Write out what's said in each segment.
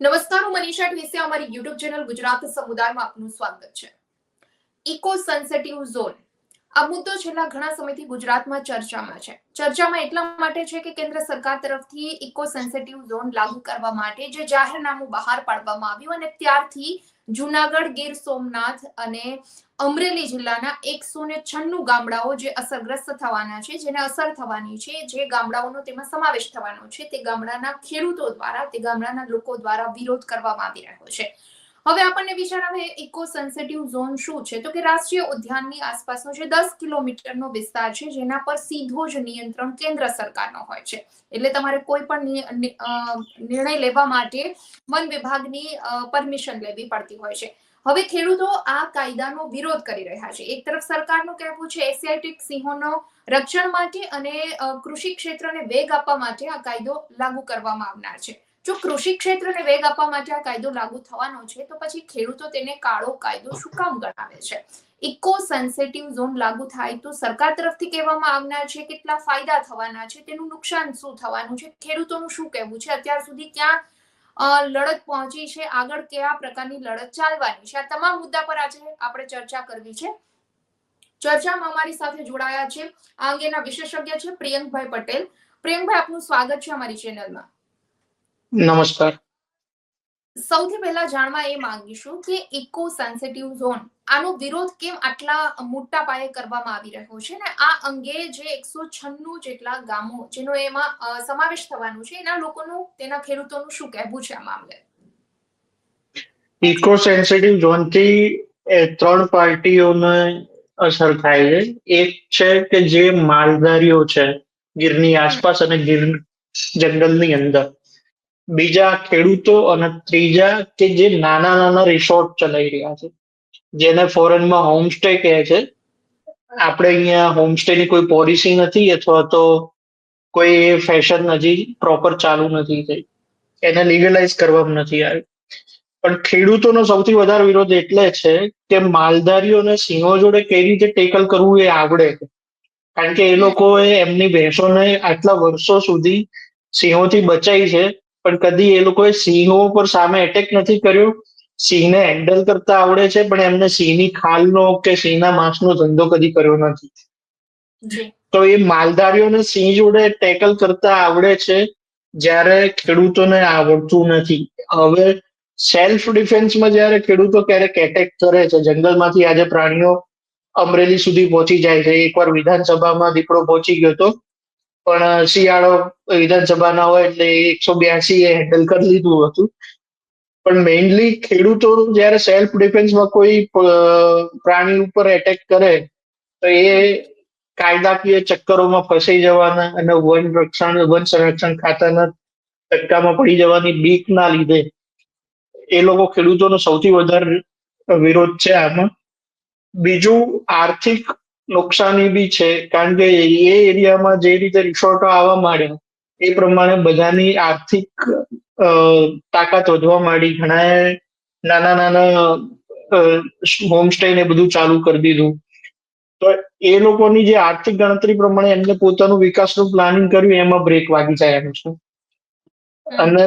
નમસ્કાર હું મનીષા ઠેસિયા અમારી યુટ્યુબ ચેનલ ગુજરાત સમુદાયમાં આપનું સ્વાગત છે. ઇકો સેન્સિટિવ ઝોન આ મુદ્દો છેલ્લા ઘણા સમયથી ગુજરાતમાં ચર્ચામાં છે. ચર્ચામાં એટલા માટે છે કે કેન્દ્ર સરકાર તરફથી ઇકો સેન્સિટિવ ઝોન લાગુ કરવા માટે જે જાહેરનામું બહાર પાડવામાં આવ્યું અને ત્યારથી જુનાગઢ ગીર સોમનાથ અને અમરેલી જિલ્લાના એકસો ને છન્નું ગામડાઓ જે અસરગ્રસ્ત થવાના છે, જેને અસર થવાની છે, જે ગામડાઓનો તેમાં સમાવેશ થવાનો છે, તે ગામડાના ખેડૂતો દ્વારા, તે ગામડાના લોકો દ્વારા વિરોધ કરવામાં આવી રહ્યો છે. હવે આપણને વિચાર આવે ઇકો સેન્સિટિવ ઝોન શું છે? તો કે રાષ્ટ્રીય ઉદ્યાનની આસપાસનો જે દસ કિલોમીટરનો વિસ્તાર છે, જેના પર સીધો જ નિયંત્રણ કેન્દ્ર સરકારનો હોય છે. એટલે તમારે કોઈ પણ નિર્ણય લેવા માટે વન વિભાગની પરમિશન લેવી પડતી હોય છે. હવે ખેડૂતો આ કાયદાનો વિરોધ કરી રહ્યા છે. એક તરફ સરકારનું કહેવું છે, એશિયાટિક સિંહોનો રક્ષણ માટે અને કૃષિ ક્ષેત્રને વેગ આપવા માટે આ કાયદો લાગુ કરવામાં આવનાર છે. જો કૃષિ ક્ષેત્રને વેગ આપવા માટે આ કાયદો લાગુ થવાનો છે, તો પછી ખેડૂતો તેને કાળો કાયદો શું કામ ગણાવે છે? ઇકો સેન્સિટિવ ઝોન લાગુ થાય તો સરકાર તરફથી કહેવામાં આવનાર છે કેટલા ફાયદા થવાના છે, તેનું નુકસાન શું થવાનું છે? ખેડૂતોનું શું કહેવું છે? અત્યાર સુધી ક્યાં લડત પહોંચી છે. આગળ કયા પ્રકારની લડત ચાલવાની છે? આ તમામ મુદ્દા પર આજે આપણે ચર્ચા કરવી છે. ચર્ચામાં અમારી સાથે જોડાયા છે આ અંગેના વિશેષજ્ઞ છે પ્રિયંકભાઈ પટેલ. પ્રિયંકભાઈ, આપનું સ્વાગત છે અમારી ચેનલમાં. નમસ્કાર. સૌથી પહેલા જાણવા એ માંગીશું કે ઇકો સેન્સિટિવ ઝોન આનો વિરોધ કેમ આટલા મોટા પાયે કરવામાં આવી રહ્યો છે ને આ અંગે જે એકસો છન્નું જેટલા ગામો જેનો એમાં સમાવેશ થવાનો છે એના લોકોનું, તેના ખેડૂતોનું શું કહેવું છે આ મામલે? ઇકો સેન્સિટિવ ઝોનથી એ ત્રણ પાર્ટીઓને અસર થાય છે. એક છે કે જે માલધારીઓ છે, ગીરની આસપાસ અને ગીર જંગલની અંદર. બીજા ખેડૂતો અને ત્રીજા કે જે નાના નાના રિસોર્ટ ચલાવી રહ્યા છે. જેને ફોરેનમાં હોમસ્ટે કહે છે. આપણે અહીંયા હોમસ્ટે ની કોઈ પોલિસી નથી અથવા તો કોઈ ફેશન હજી પ્રોપર ચાલુ નથી થઈ. એને લીગલાઇઝ કરવામાં નથી આવી. પણ ખેડૂતોનો સૌથી વધારે વિરોધ એટલે છે કે માલધારીઓને સિંહો જોડે કઈ રીતે ટેકલ કરવું એ આવડે છે. કારણ કે એ લોકોએ એમની ભેંસોને આટલા વર્ષો સુધી સિંહોથી બચાવી છે. પણ કદી એ લોકોએ સિંહો પર સામે એટેક નથી કર્યો. સિંહને હેન્ડલ કરતા આવડે છે પણ એમને સિંહની ખાલનો કે સિંહના માંસનો ધંધો કદી કર્યો નથી. તો એ માલધારીઓને સિંહ જોડે ટેકલ કરતા આવડે છે જ્યારે ખેડૂતોને આવડતું નથી. હવે સેલ્ફ ડિફેન્સમાં જ્યારે ખેડૂતો ક્યારેક એટેક કરે છે જંગલમાંથી આજે પ્રાણીઓ અમરેલી સુધી પહોંચી જાય છે. એકવાર વિધાનસભામાં દીપડો પહોંચી ગયો હતો પણ શિયાળો વિધાનસભાના હોય એટલે એકસો બ્યાસી એ હેન્ડલ કરી લીધું હતું. પણ મેઇનલી ખેડૂતો જ્યારે સેલ્ફ ડિફેન્સમાં કોઈ પ્રાણી ઉપર એટેક કરે, તો એ કાયદાકીય ચક્કરોમાં ફસાઈ જવાના અને વન રક્ષણ, વન સંરક્ષણ ખાતાના ધક્કામાં પડી જવાની બીકના લીધે એ લોકો ખેડૂતોનો સૌથી વધારે વિરોધ છે આમાં. બીજું, આર્થિક નુકસાની બી છે. કારણ કે એ એરિયામાં જે રીતે રિસોર્ટો આવવા માંડ્યા, એ પ્રમાણે બધાની આર્થિક તાકાત વધવા માંડી. ઘણાએ નાના નાના હોમસ્ટે ને બધું ચાલુ કરી દીધું. તો એ લોકોની જે આર્થિક ગણતરી પ્રમાણે એમને પોતાનું વિકાસનું પ્લાનિંગ કર્યું, એમાં બ્રેક વાગી જાય એમ છે. અને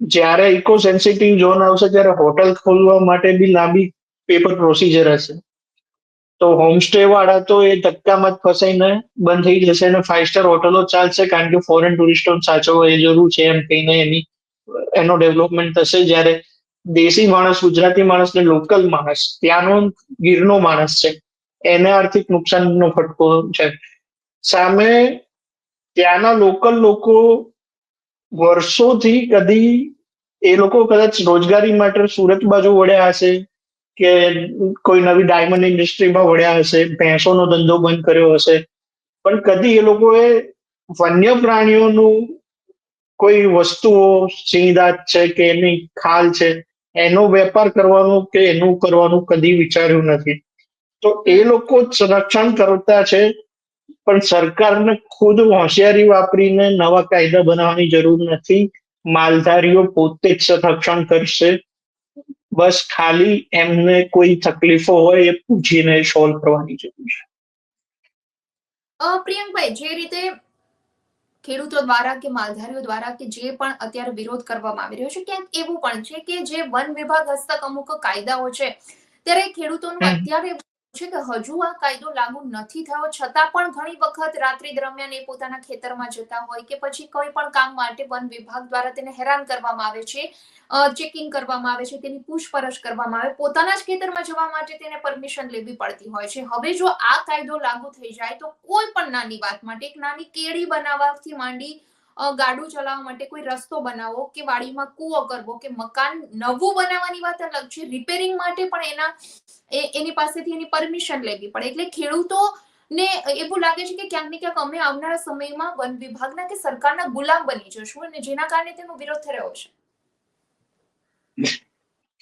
જ્યારે ઇકો સેન્સિટિવ ઝોન આવશે, ત્યારે હોટલ ખોલવા માટે બી લાંબી પેપર પ્રોસિજર હશે. તો હોમસ્ટે વાળા તો એ ધક્કામાં ફસાઈને બંધ થઈ જશે અને ફાઇવ સ્ટાર હોટલો ચાલશે કારણ કે ફોરેન ટુરિસ્ટો સાચવવા એ જરૂર છે એમ કહીને એની, એનો ડેવલપમેન્ટ થશે. જ્યારે દેશી માણસ, ગુજરાતી માણસ ને લોકલ માણસ, ત્યાંનો ગીરનો માણસ છે, એને આર્થિક નુકસાનનો ફટકો છે. સામે ત્યાંના લોકલ લોકો વર્ષોથી કદી એ લોકો કદાચ રોજગારી માટે સુરત બાજુ વળ્યા હશે કે કોઈ નવી ડાયમંડ ઇન્ડસ્ટ્રીમાં વળ્યા હશે, ભેંસોનો ધંધો બંધ કર્યો હશે. પણ કદી એ લોકોએ વન્ય પ્રાણીઓનું કોઈ વસ્તુઓ, સિંહદાત છે કે એની ખાલ છે, એનો વેપાર કરવાનો કે એનું કરવાનું કદી વિચાર્યું નથી. તો એ લોકો સંરક્ષણ કરતા છે, પણ સરકારને ખુદ હોશિયારી વાપરીને નવા કાયદા બનાવવાની જરૂર નથી. માલધારીઓ પોતે જ સંરક્ષણ કરશે. બસ ખાલી એમને કોઈ તકલીફો હોય એ પૂછીને સોલ્વ કરવાની જરૂર છે. અ, પ્રિયંકભાઈ જે રીતે ખેડૂતો દ્વારા કે માલધારીઓ દ્વારા કે જે પણ અત્યારે વિરોધ કરવામાં આવી રહ્યો છે ક્યાંક એવું પણ છે કે જે વન વિભાગ હસ્તક અમુક કાયદાઓ છે ત્યારે ખેડૂતોનું અત્યારે છે કે હજુ આ કાયદો લાગુ નથી થયો, છતાં પણ ઘણી વખત રાત્રિ દરમિયાન એ પોતાના ખેતરમાં જતા હોય કે પછી કોઈ પણ કામ માટે વન વિભાગ દ્વારા તેને હેરાન કરવામાં આવે છે ચેકિંગ કરવામાં આવે છે, તેની પૂછપરછ કરવામાં આવે, પોતાના જ ખેતરમાં જવા માટે તેને પરમિશન લેવી પડતી હોય છે. હવે જો આ કાયદો લાગુ થઈ જાય તો કોઈ પણ નાની વાત માટે એક નાની કેડી બનાવવાથી માંડી ગાડું ચલાવવા માટે કોઈ રસ્તો બનાવવો કે વાડીમાં કૂવો કરવો કે મકાન નવું બનાવવાની વાત અલગ છે. રિપેરિંગ માટે પણ એના એની પાસેથી એની પરમિશન લેવી પડે. એટલે ખેડૂતો ને એવું લાગે છે કે ક્યાંક ને ક્યાંક અમે આવનારા સમયમાં વન વિભાગના કે સરકારના ગુલામ બની જશું અને જેના કારણે તેનો વિરોધ રહ્યો છે.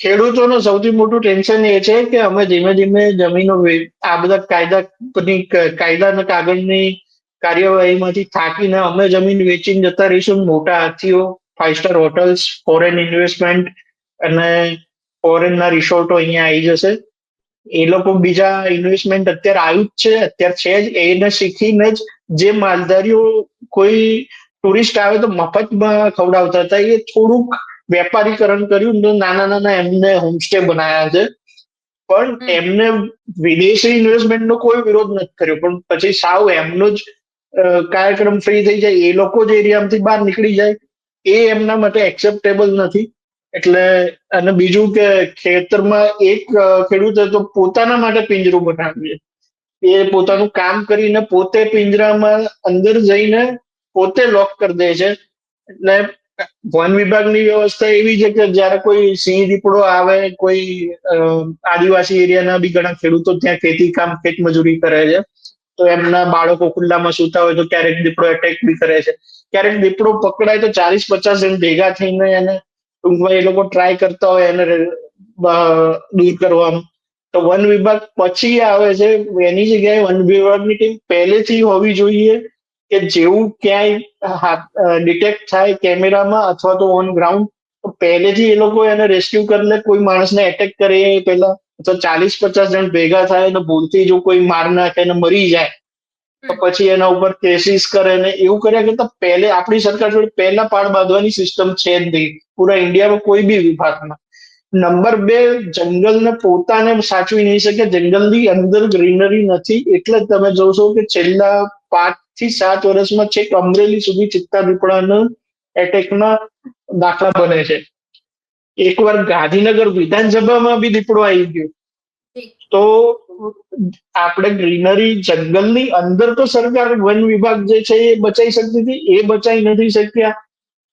ખેડૂતોનું સૌથી મોટું ટેન્શન એ છે કે અમે ધીમે ધીમે જમીનો આ બધા કાયદાની કાયદા અને કાગળની કાર્યવાહીમાંથી થાકીને અમે જમીન વેચીને જતા રહીશું. મોટા હાથીઓ five star hotels foreign investment અને ફોરેનના રિસોર્ટો અહીંયા આવી જશે. એ લોકો બીજા ઇન્વેસ્ટમેન્ટ અત્યારે આવ્યું જ છે. અત્યારે છે જ. એને શીખીને જ જે માલધારીઓ કોઈ ટુરિસ્ટ આવે તો મફતમાં ખવડાવતા હતા. એ થોડુંક વેપારીકરણ કર્યું તો નાના નાના એમને હોમસ્ટે બનાવ્યા છે. પણ એમને વિદેશી ઇન્વેસ્ટમેન્ટનો કોઈ વિરોધ નથી કર્યો. પણ પછી સાવ એમનો જ કાર્યક્રમ ફ્રી થઈ જાય, એ લોકો જ એરિયામાંથી બહાર નીકળી જાય, એ એમના માટે એક્સેપ્ટેબલ નથી. એટલે, અને બીજું કે ખેતરમાં એક ખેડૂતે તો પોતાના માટે પિંજરું બનાવ્યું એ પોતાનું કામ કરીને પોતે પિંજરામાં અંદર જઈને પોતે લોક કરી દે છે. એટલે, વન વિભાગની વ્યવસ્થા એવી છે કે જ્યારે કોઈ સિંહ દીપડો આવે, કોઈ આદિવાસી એરિયાના બી ઘણા ખેડૂતો ત્યાં ખેતી કામ ખેતમજૂરી કરે છે. તો એમના બાળકો ખુલ્લામાં સૂતા હોય તો ક્યારેક દીપડો એટેક બી કરે છે. ક્યારેક દીપડો પકડાય તો ચાલીસ પચાસ જણ ભેગા થઈને એને ટૂંકમાં એ લોકો ટ્રાય કરતા હોય એને દૂર કરવાનું. તો વન વિભાગ પછી આવે છે, એની જગ્યાએ વન વિભાગની ટીમ પહેલેથી હોવી જોઈએ કે જેવું ક્યાંય ડિટેક્ટ થાય કેમેરામાં અથવા તો ઓન ગ્રાઉન્ડ તો પહેલેથી એ લોકો એને રેસ્ક્યુ કરી લે કોઈ માણસને એટેક કરે એ પહેલા તો ચાલીસ પચાસ જણ ભેગા થાય ને ભૂલથી જો કોઈ માર નાખે ને મરી જાય તો પછી એના ઉપર કેસીસ કરે ને એવું કર્યા કરતા પહેલે આપણી સરકાર જોડે પહેલા પાડ બાંધવાની સિસ્ટમ છે જ નહીં. પૂરા ઇન્ડિયામાં કોઈ બી વિભાગમાં. નંબર બે જંગલને પોતાને સાચવી નહીં શકે. જંગલની અંદર ગ્રીનરી નથી. એટલે જ તમે જોશો કે છેલ્લા પાંચથી સાત વર્ષમાં છેક અમરેલી સુધી ચિત્તા દીપડાના એટેકના દાખલા બને છે. એકવાર ગાંધીનગર વિધાનસભામાં બી દીપડો આવી ગયો. તો આપણે ગ્રીનરી જંગલની અંદર તો સરકાર વન વિભાગ જે છે એ બચાવી શકતી હતી એ બચાવી નથી શક્યા.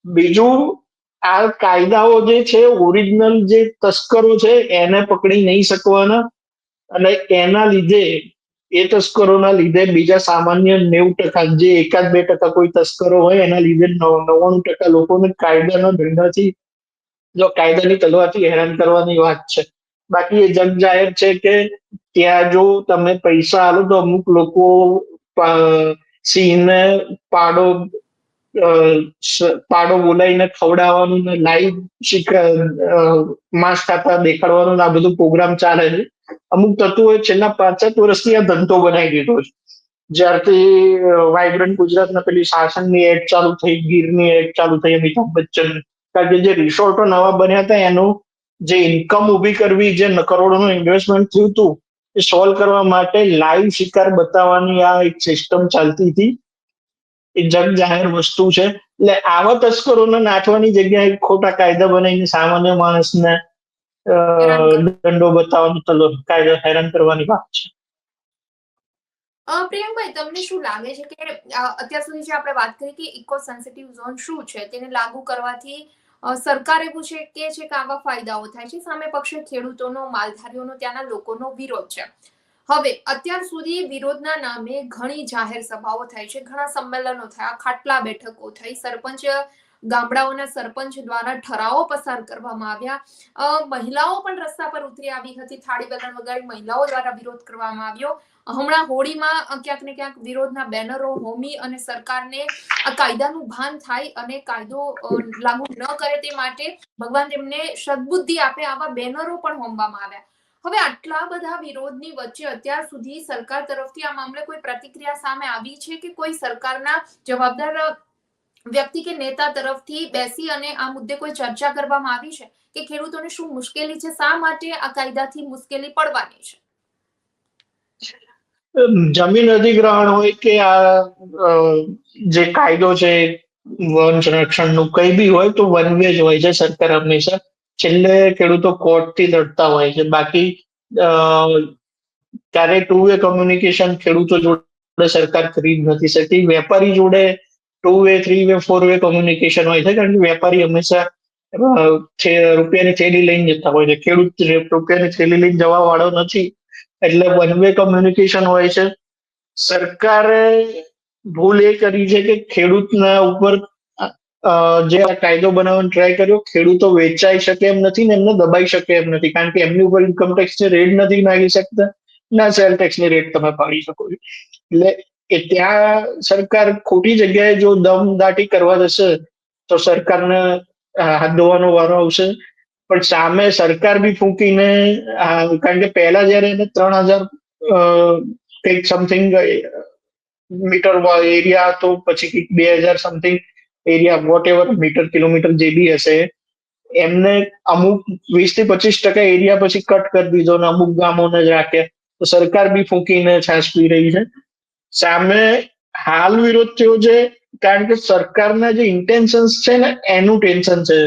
બીજું આ કાયદાઓ જે છે ઓરિજિનલ જે તસ્કરો છે એને પકડી નહીં શકવાના. અને એના લીધે એ તસ્કરોના લીધે બીજા સામાન્ય નેવું ટકા જે એકાદ બે ટકા કોઈ તસ્કરો હોય એના લીધે નવ- નવ્વાણું ટકા લોકોને કાયદાના દંડાથી જો કાયદાની તલવારથી હેરાન કરવાની વાત છે. બાકી એ જગ જાહેર છે કે ત્યાં જો તમે પૈસા આલો તો અમુક લોકો સિંહને પાડો પાડો બોલાવીને ખવડાવવાનું ને લાઈવ શીખ માંસ ખાતા દેખાડવાનું આ બધું પ્રોગ્રામ ચાલે છે. અમુક તત્વોએ છેલ્લા પાંચ સાત વર્ષથી આ ધંધો બનાવી દીધો છે. જ્યારથી વાઇબ્રન્ટ ગુજરાતના પેલી શાસનની એડ ચાલુ થઈ, ગીરની એડ ચાલુ થઈ, અમિતાભ બચ્ચન કારણ કે જે રિસોર્ટો નવા બન્યા હતા એનું જે ઇન્કમ ઊભી કરવી જે કરોડોનું ઇન્વેસ્ટમેન્ટ થયું હતું એ સોલ્વ કરવા માટે લાઈવ શિકાર બતાવવાની આ એક સિસ્ટમ ચાલતી હતી. એ જગ જાહેર વસ્તુ છે. એટલે આવા તસ્કરોને નાચવાની જગ્યાએ ખોટા કાયદા બનાવીને સામાન્ય માણસને દંડો બતાવવાનો તલો કાયદો હેરાન કરવાની વાત છે. પ્રિયંકભાઈ તમને શું લાગે છે કે અત્યાર સુધી જે આપણે વાત કરી કે ઇકો સેન્સિટિવ ઝોન શું છે તેને લાગુ કરવાથી સરકાર એવું છે કે છે કે આવા ફાયદાઓ થાય છે? સામે પક્ષે ખેડૂતોનો, માલધારીઓનો, ત્યાંના લોકોનો વિરોધ છે. હવે, અત્યાર સુધી વિરોધના નામે ઘણી જાહેર સભાઓ થઈ છે, ઘણા સંમેલનો થયા, ખાટલા બેઠકો થઈ, સરપંચ ગામડાઓના સરપંચ દ્વારા ઠરાવો પસાર કરવામાં આવ્યા. મહિલાઓ પણ રસ્તા પર ઉતરી આવી હતી. થાળી વગર વગાડી મહિલાઓ દ્વારા વિરોધ કરવામાં આવ્યો. હમણાં હોળીમાં ક્યાંક ને ક્યાંક વિરોધના બેનરો, હોમી અને સરકારને કાયદાનું ભાન થાય અને કાયદો લાગુ ન કરે તે માટે ભગવાન તેમને સદબુદ્ધિ આપે આવા બેનરો પણ હોમવામાં આવ્યા. હવે આટલા બધા વિરોધની વચ્ચે અત્યાર સુધી સરકાર તરફથી આ મામલે કોઈ પ્રતિક્રિયા સામે આવી છે કે કોઈ સરકારના જવાબદાર વ્યક્તિ કે નેતા તરફથી બેસી અને આ મુદ્દે કોઈ ચર્ચા કરવામાં આવી છે કે ખેડૂતોને શું મુશ્કેલી છે? શા માટે આ કાયદાથી મુશ્કેલી પડવાની છે? જમીન અધિગ્રહણ હોય કે આ જે કાયદો છે, વન સંરક્ષણનું કઈ બી હોય તો વન વે જ હોય છે સરકાર હંમેશા. છેલ્લે ખેડૂતો કોર્ટથી લડતા હોય છે. બાકી ક્યારે ટુ વે કોમ્યુનિકેશન ખેડૂતો જોડે સરકાર ખરીદ નથી શકતી. વેપારી જોડે two way three way four way communication હોય છે, કારણ કે વેપારી હંમેશા રૂપિયાની થેલી લઈને જતા હોય છે. ખેડૂત રૂપિયાની થેલી લઈને જવા વાળો નથી, એટલે વન વે કોમ્યુનિકેશન હોય છે. સરકારે ભૂલ એ કરી છે કે ખેડૂતના ઉપર જે આ કાયદો બનાવવાનો ટ્રાય કર્યો, ખેડૂતો વેચાઈ શકે એમ નથી ને એમને દબાઈ શકે એમ નથી. કારણ કે એમની ઉપર ઇન્કમ ટેક્સની રેટ નથી નાખી શકતા. ના સેલ ટેક્સની રેટ તમે પાડી શકો છો. એટલે એ ત્યાં સરકાર ખોટી જગ્યાએ જો દમદાટી કરવા જશે, તો સરકારને હાથ ધોવાનો વારો આવશે. પણ સામે સરકાર બી ફૂંકીને કારણ કે પહેલા જયારે એને ત્રણ હજાર કંઈક સમથિંગ મીટર એરિયા હતો પછી કંઈક બે હજાર something area whatever metre kilometre જે બી હશે, એમને અમુક વીસથી પચીસ ટકા એરિયા પછી કટ કરી દીધો ને અમુક ગામોને જ રાખ્યા. તો સરકાર બી ફૂંકીને છાસ પી રહી છે. સામે હાલ વિરોધ થયો છે, કારણ કે સરકારના જે ઇન્ટેન્શન્સ છે ને, એનું ટેન્શન છે.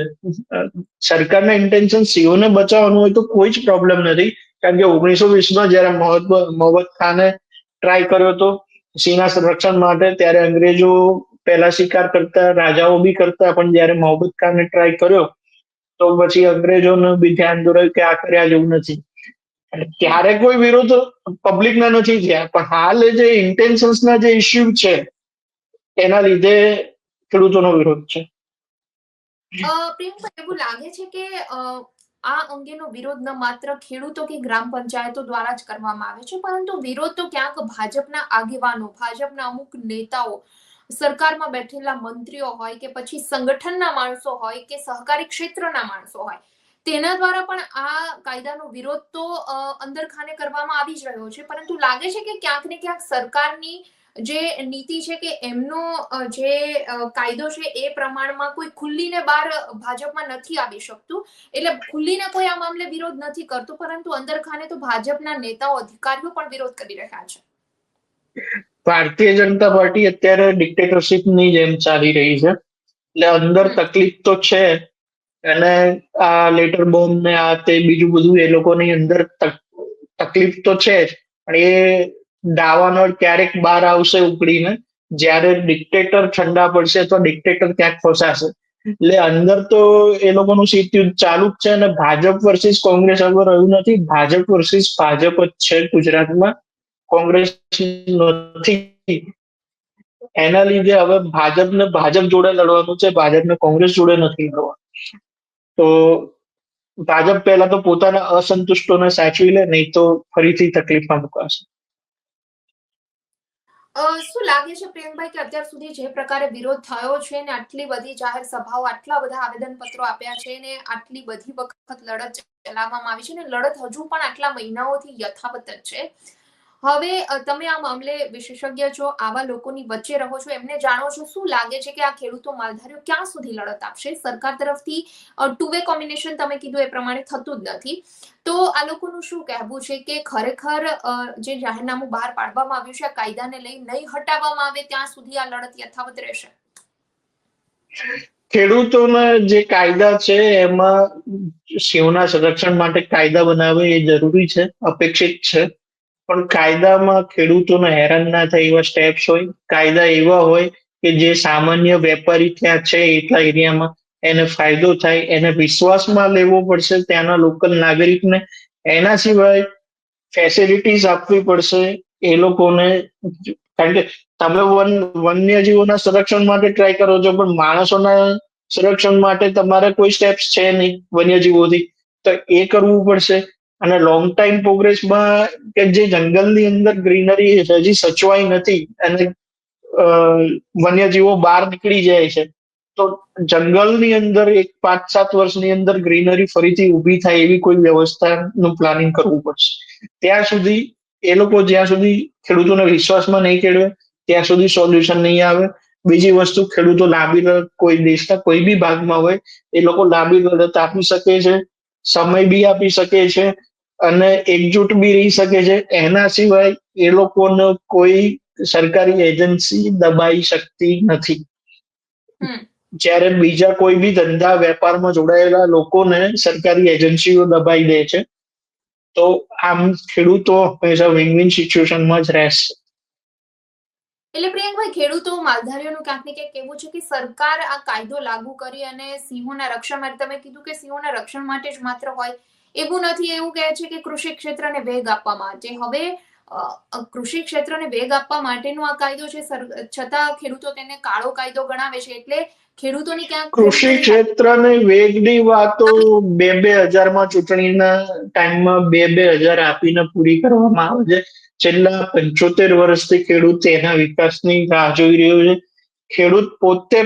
સરકારના ઇન્ટેન્શન સીઓને બચાવવાનું હોય તો કોઈ જ પ્રોબ્લેમ નથી. કારણ કે ઓગણીસો વીસમાં જયારે મોહમ્મદ ખાને ટ્રાય કર્યો હતો સિંહના સંરક્ષણ માટે ત્યારે અંગ્રેજો પહેલા શિકાર કરતા, રાજાઓ બી કરતા, પણ જયારે મોહમ્મદ ખાને ટ્રાય કર્યો, તો પછી અંગ્રેજોને બી ધ્યાન દોરાયું કે આ કર્યા જેવું નથી. અને ત્યારે કોઈ વિરોધ પબ્લિકના નથી થયા. પણ હાલ જે ઇન્ટેન્શન્સના જે ઇસ્યુ છે, એના લીધે ખેડૂતોનો વિરોધ છે. એવું લાગે છે કે આ અંગેનો વિરોધ ન માત્ર ખેડૂતો કે ગ્રામ પંચાયતો દ્વારા જ કરવામાં આવે છે, પરંતુ વિરોધ તો ક્યાંક ભાજપના આગેવાનો, ભાજપના અમુક નેતાઓ, સરકારમાં બેઠેલા મંત્રીઓ હોય કે પછી સંગઠનના માણસો હોય કે સહકારી ક્ષેત્રના માણસો હોય તેના દ્વારા પણ આ કાયદાનો વિરોધ તો અ, અંદર ખાને કરવામાં આવી જ રહ્યો છે. પરંતુ લાગે છે કે ક્યાંક ને ક્યાંક સરકારની જે નીતિ છે કે એમનો જે કાયદો છે એ પ્રમાણમાં કોઈ ખુલ્લીને બહાર ભાજપમાં નથી આવી શકતું. એટલે ખુલ્લીને કોઈ આ મામલે વિરોધ નથી કરતું પરંતુ અંદર ખાને તો ભાજપના નેતાઓ અધિકારીઓ પણ વિરોધ કરી રહ્યા છે. ભારતીય જનતા પાર્ટી અત્યારે ડિક્ટેટરશિપની જેમ ચાલી રહી છે. એટલે અંદર તકલીફ તો છે અને આ લેટર બોમ્બ ને આ તે બીજું બધું એ લોકોની અંદર તકલીફ તો છે જ, પણ એ દાવાનો ક્યારેક બહાર આવશે ઉકળીને, જ્યારે ડિક્ટેટર ઠંડા પડશે તો ડિક્ટેટર ક્યાંક ફસાશે. એટલે અંદર તો એ લોકોનું શીતયુદ્ધ ચાલુ જ છે અને ભાજપ વર્સિસ કોંગ્રેસ હવે રહ્યું નથી, ભાજપ વર્સિસ ભાજપ જ છે ગુજરાતમાં. કોંગ્રેસ નથી. એના લીધે હવે ભાજપને ભાજપ જોડે લડવાનું છે, ભાજપને કોંગ્રેસ જોડે નથી લડવાનું. તો ભાજપ પહેલા તો પોતાના અસંતુષ્ટોને સાચવી લે, નહીં તો ફરીથી તકલીફમાં મુકાશે. શું લાગે છે પ્રિયંકભાઈ કે અત્યાર સુધી જે પ્રકારે વિરોધ થયો છે ને આટલી બધી જાહેર સભાઓ, આટલા બધા આવેદન પત્રો આપ્યા છે ને આટલી બધી વખત લડત ચલાવવામાં આવી છે ને લડત હજુ પણ આટલા મહિનાઓથી યથાવત જ છે. હવે તમે આ મામલે વિશેષજ્ઞ છો, આવા લોકોની વચ્ચે રહો છો, એમને જાણો છો, શું લાગે છે કે આ ખેડૂતો માલધારીઓ ક્યાં સુધી લડત આપશે? સરકાર તરફથી ટુ વે કોમ્બિનેશન તમે કીધું એ પ્રમાણે થતું જ નથી. તો આ લોકોનું શું કહેવું છે કે ખરેખર જે જાહેરનામું બહાર પાડવામાં આવ્યું છે, આ કાયદાને લઈ નહીં હટાવવામાં આવે ત્યાં સુધી આ લડત યથાવત રહેશે? ખેડૂતોના જે કાયદા છે, એમાં સિંહોના સંરક્ષણ માટે કાયદા બનાવે એ જરૂરી છે, અપેક્ષિત છે. પણ કાયદામાં ખેડૂતોને હેરાન ના થાય એવા સ્ટેપ્સ હોય, કાયદા એવા હોય કે જે સામાન્ય વેપારી ત્યાં છે એટલા એરિયામાં, એને ફાયદો થાય, એને વિશ્વાસમાં લેવો પડશે ત્યાંના લોકલ નાગરિકને, એના સિવાય ફેસિલિટીઝ આપવી પડશે એ લોકોને, કારણ કે તમે વન, વન્યજીવોના સંરક્ષણ માટે ટ્રાય કરો છો, પણ માણસોના સંરક્ષણ માટે તમારે કોઈ સ્ટેપ્સ છે નહીં વન્યજીવોથી, તો એ કરવું પડશે. અને લોંગ ટાઈમ પ્રોગ્રેસમાં કે જે જંગલની અંદર ગ્રીનરી હજી સચવાઈ નથી અને વન્યજીવો બહાર નીકળી જાય છે. તો જંગલની અંદર એક પાંચ સાત વર્ષની અંદર ગ્રીનરી ફરીથી ઊભી થાય એવી કોઈ વ્યવસ્થાનું પ્લાનિંગ કરવું પડશે. ત્યાં સુધી એ લોકો જ્યાં સુધી ખેડૂતોને વિશ્વાસમાં નહીં કેળવે, ત્યાં સુધી સોલ્યુશન નહીં આવે. બીજી વસ્તુ, ખેડૂતો લાંબી લડત કોઈ દેશના કોઈ બી ભાગમાં હોય, એ લોકો લાંબી લડત આપી શકે છે. સમય બી આપી શકે છે અને એકજૂટ બી રહી શકે છે. એના સિવાય એ લોકોને કોઈ સરકારી એજન્સી દબાઈ શકતી નથી. જ્યારે બીજા કોઈ બી ધંધા વેપારમાં જોડાયેલા લોકોને સરકારી એજન્સીઓ દબાઈ દે છે તો આમ ખેડૂતો હંમેશા વિન વિન સિચ્યુએશનમાં જ રહેશે. એટલે પ્રિયંકભાઈ, ખેડૂતો, માલધારીઓનું ક્યાંક ને ક્યાંક કહેવું છે કે સરકાર આ કાયદો લાગુ કરી અને સિંહોના રક્ષણ માટે, તમે કીધું કે સિંહોના રક્ષણ માટે જ માત્ર હોય એવું નથી. એવું કહે છે કે કૃષિ ક્ષેત્રને વેગ આપવા માટે હવે કૃષિ ક્ષેત્રને વેગ આપવા માટેનો આ કાયદો છે. છતાં ખેડૂતો તેને કાળો કાયદો ગણાવે છે એટલે ખેડૂતોની ક્યાંક કૃષિ ક્ષેત્રને વેગની વાતો બે બે હજારમાં ચૂંટણીના ટાઈમમાં બે બે હજાર આપીને પૂરી કરવામાં આવે છે. છેલ્લા પંચોતેર વર્ષથી ખેડૂત તેના વિકાસની રાહ જોઈ રહ્યો છે. ખેડૂત પોતે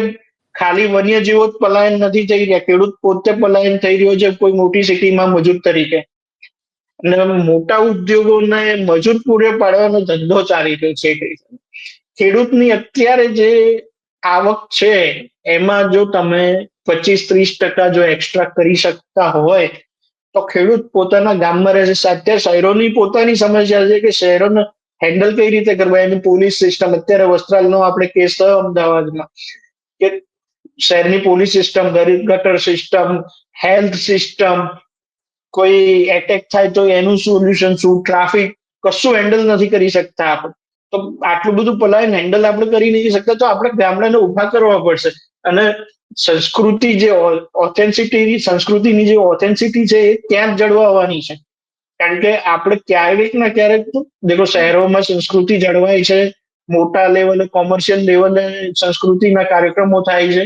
ખાલી વન્યજીવો જ પલાયન નથી થઈ રહ્યા. ખેડૂત પોતે પલાયન થઈ રહ્યો છે કોઈ મોટી સિટીમાં મજૂર તરીકે. અને મોટા ઉદ્યોગોને મજૂર પૂરે પાડવાનો ધંધો ચાલી રહ્યો છે. ખેડૂતની અત્યારે જે આવક છે, એમાં જો તમે પચીસ ત્રીસ ટકા જો એક્સ્ટ્રા કરી શકતા હોય, તો ખેડૂત પોતાના ગામમાં રહે છે. અત્યારે શહેરોની પોતાની સમસ્યા છે કે શહેરોને હેન્ડલ કઈ રીતે કરવા? એની પોલીસ સિસ્ટમ અત્યારે વસ્ત્રાલનો આપણે કેસ થયો અમદાવાદમાં કે શહેરની પોલીસ સિસ્ટમ ગટર સિસ્ટમ હેલ્થ સિસ્ટમ કોઈ એટેક થાય તો એનું સોલ્યુશન શું? ટ્રાફિક કશું હેન્ડલ નથી કરી શકતા આપણે. તો આટલું બધું પલાયન હેન્ડલ આપણે કરી નહીં શકતા તો આપણે ગામડાને ઊભા કરવા પડશે. અને સંસ્કૃતિ જે ઓથેન્સિટી સંસ્કૃતિની જે ઓથેન્સિટી છે એ ત્યાં જળવાવાની છે. કારણ કે આપણે ક્યારેક ને ક્યારેક દેખો શહેરોમાં સંસ્કૃતિ જળવાય છે. મોટા લેવલે કોમર્શિયલ લેવલે સંસ્કૃતિના કાર્યક્રમો થાય છે.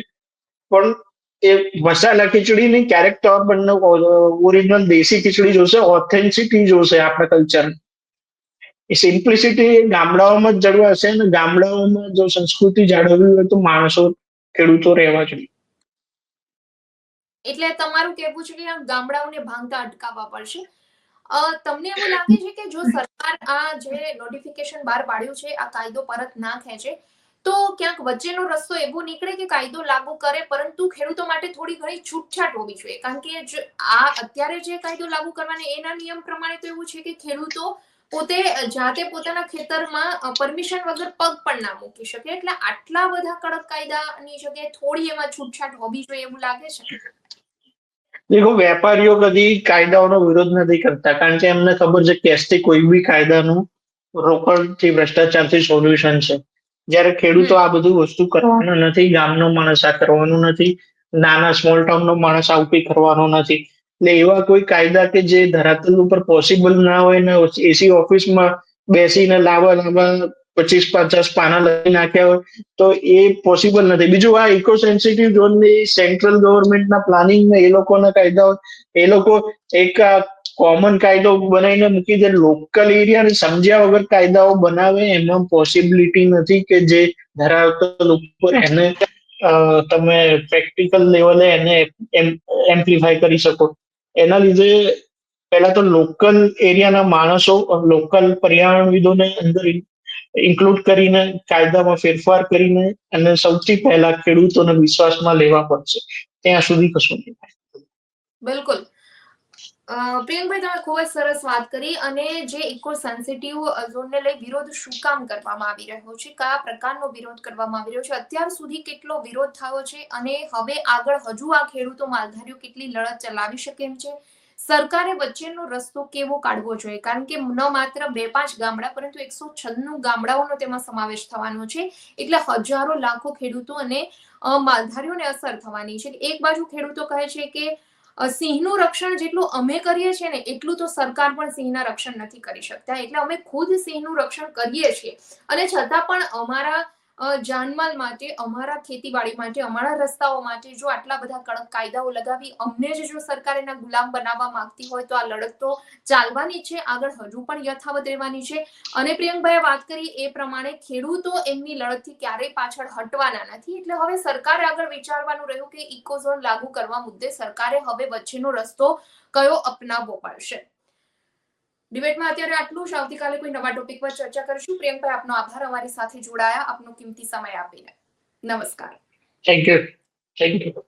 પણ એ મસાલા ખીચડી નહીં, ક્યારેક તો આપણને ઓરિજિનલ દેશી ખીચડી જોશે ઓથેન્સિટી જોશે આપણા કલ્ચર એ સિમ્પ્લિસિટી ગામડાઓમાં જ જળવાશે અને ગામડાઓમાં જો સંસ્કૃતિ જાળવવી હોય તો માણસો ખેડૂતો રહેવા જોઈએ. એટલે તમારું કહેવું છે કે ગામડાઓને ભાંગતા અટકાવવા પડશે. તમને એવું લાગે છે કે જો સરકાર આ જે નોટિફિકેશન બહાર પાડ્યું છે, આ કાયદો પરત ના ખેંચે તો ક્યાંક વચ્ચેનો રસ્તો એવો નીકળે કે કાયદો લાગુ કરે, પરંતુ ખેડૂતો માટે થોડી ઘણી છૂટછાટ હોવી જોઈએ. કારણ કે આ અત્યારે જે કાયદો લાગુ કરવાના એના નિયમ પ્રમાણે તો એવું છે કે ખેડૂતો પોતે જાતે પોતાના ખેતરમાં પરમિશન વગર પગ પણ ના મૂકી શકે. એટલે આટલા બધા કડક કાયદાની જગ્યાએ થોડી એમાં છૂટછાટ હોવી જોઈએ એવું લાગે છે? દેખો, વેપારીઓ કદી કાયદાઓનો વિરોધ નથી કરતા. કારણ કે એમને ખબર છે કેસથી કોઈ બી કાયદાનું રોકડથી ભ્રષ્ટાચારથી સોલ્યુશન છે. જ્યારે ખેડૂતો આ બધું વસ્તુ કરવાનો નથી ગામનો માણસ આ કરવાનો નથી નાના સ્મોલ ટાઉનનો માણસ આ કંઈ કરવાનો નથી. એટલે એવા કોઈ કાયદા કે જે ધરાતલ ઉપર પોસિબલ ના હોય ને એસી ઓફિસમાં બેસીને લાવવા લાવવા પચીસ, પચાસ પાના લખી નાખ્યા હોય, તો એ પોસિબલ નથી. બીજું આ ઇકો સેન્સિટિવ ઝોનની સેન્ટ્રલ ગવર્મેન્ટના પ્લાનિંગ એ લોકોના કાયદાઓ એ લોકો એક કોમન કાયદો બનાવીને મૂકી દે લોકલ એરિયાને સમજ્યા વગર કાયદાઓ બનાવે, એમાં પોસિબિલિટી નથી કે જે ધરાવતા લોકો એને તમે પ્રેક્ટિકલ લેવલે એને એમ્પ્લિફાય કરી શકો. એના લીધે પહેલા તો લોકલ એરિયાના માણસો લોકલ પર્યાવરણવિદોને અંદર ઇન્ક્લુડ કરીને, કાયદામાં ફેરફાર કરીને અને સૌથી પહેલા ખેડૂતોને વિશ્વાસમાં લેવા પડશે. ત્યાં સુધી કશું નહીં થાય. બિલકુલ. પ્રિયંકભાઈ, તમે ખૂબ જ સરસ વાત કરી અને જે ઇકો સેન્સિટિવ ઝોનને લઈ વિરોધ શું કામ કરવામાં આવી રહ્યો છે? કયા પ્રકારનો વિરોધ કરવામાં આવી રહ્યો છે? અત્યાર સુધી કેટલો વિરોધ થયો છે? અને હવે આગળ હજુ આ ખેડૂતો માલધારીઓ કેટલી લડત ચલાવી શકે એમ છે? સરકારે વચ્ચેનો રસ્તો કેવો કાઢવો જોઈએ? કારણ કે ન માત્ર બે પાંચ ગામડા, પરંતુ એકસો છન્નું ગામડાઓનો તેમાં સમાવેશ થવાનો છે. એટલે હજારો લાખો ખેડૂતો અને માલધારીઓને અસર થવાની છે. એક બાજુ ખેડૂતો કહે છે કે સિંહનું રક્ષણ જેટલું અમે કરીએ છીએ ને, એટલું તો સરકાર પણ સિંહના રક્ષણ નથી કરી શકતા. એટલે અમે ખુદ સિંહનું રક્ષણ કરીએ છીએ. અને છતાં પણ અમારા જાનમાલ માટે, અમારા ખેતીવાડી માટે, અમારા રસ્તાઓ માટે જો આટલા બધા કડક કાયદાઓ લગાવી, અમને જ જો સરકાર એના ગુલામ બનાવવા માંગતી હોય તો આ લડત તો ચાલવાની છે, આગળ હજુ પણ યથાવત રહેવાની છે. અને પ્રિયંકભાઈએ વાત કરી એ પ્રમાણે ખેડૂતો એમની લડતથી ક્યારેય પાછળ હટવાના નથી. એટલે હવે સરકારે આગળ વિચારવાનું રહ્યું કે ઇકોઝોન લાગુ કરવા મુદ્દે સરકારે હવે વચ્ચેનો રસ્તો કયો અપનાવવો પડશે? ડિબેટમાં અત્યારે આટલું જ. આવતીકાલે કોઈ નવા ટોપિક પર ચર્ચા કરીશું. પ્રેમભાઈ આપનો આભાર. અમારી સાથે જોડાયા. આપનો કિંમતી સમય આપીને. નમસ્કાર. Thank you thank you